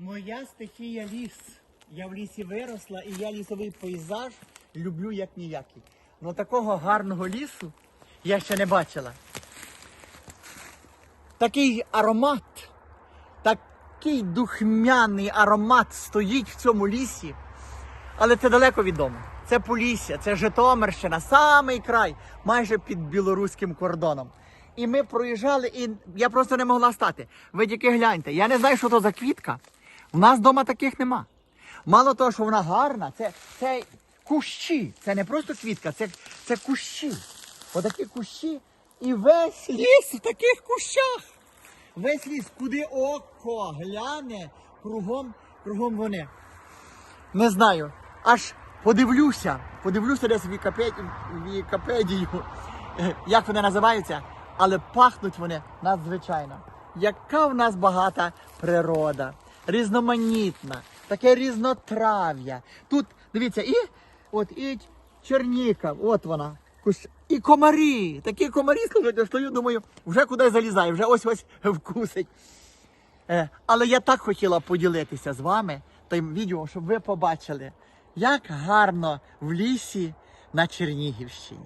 Моя стихія ліс. Я в лісі виросла і я лісовий пейзаж люблю як ніякий. Ну такого гарного лісу я ще не бачила. Такий аромат, такий духмяний аромат стоїть в цьому лісі. Але це далеко відомо. Це Полісся, це Житомирщина, самий край, майже під білоруським кордоном. І ми проїжджали, і я просто не могла стати. Ви тільки гляньте, я не знаю, що то за квітка. У нас вдома таких нема. Мало того, що вона гарна, це, це кущі. Це не просто квітка, це, це кущі. Отакі кущі. І весь ліс в таких кущах. Весь ліс, куди око гляне, кругом, кругом вони. Не знаю. Аж подивлюся, подивлюся десь в Вікіпедію, як вони називаються, але пахнуть вони надзвичайно. Яка в нас багата природа, різноманітна, таке різнотрав'я. Тут, дивіться, і от і черніка, от вона. І комарі, такі комарі, слухайте, стою, думаю, вже куди залізаю, вже ось ось вкусить. Е, Але я так хотіла поділитися з вами тим відео, щоб ви побачили, як гарно в лісі на Чернігівщині.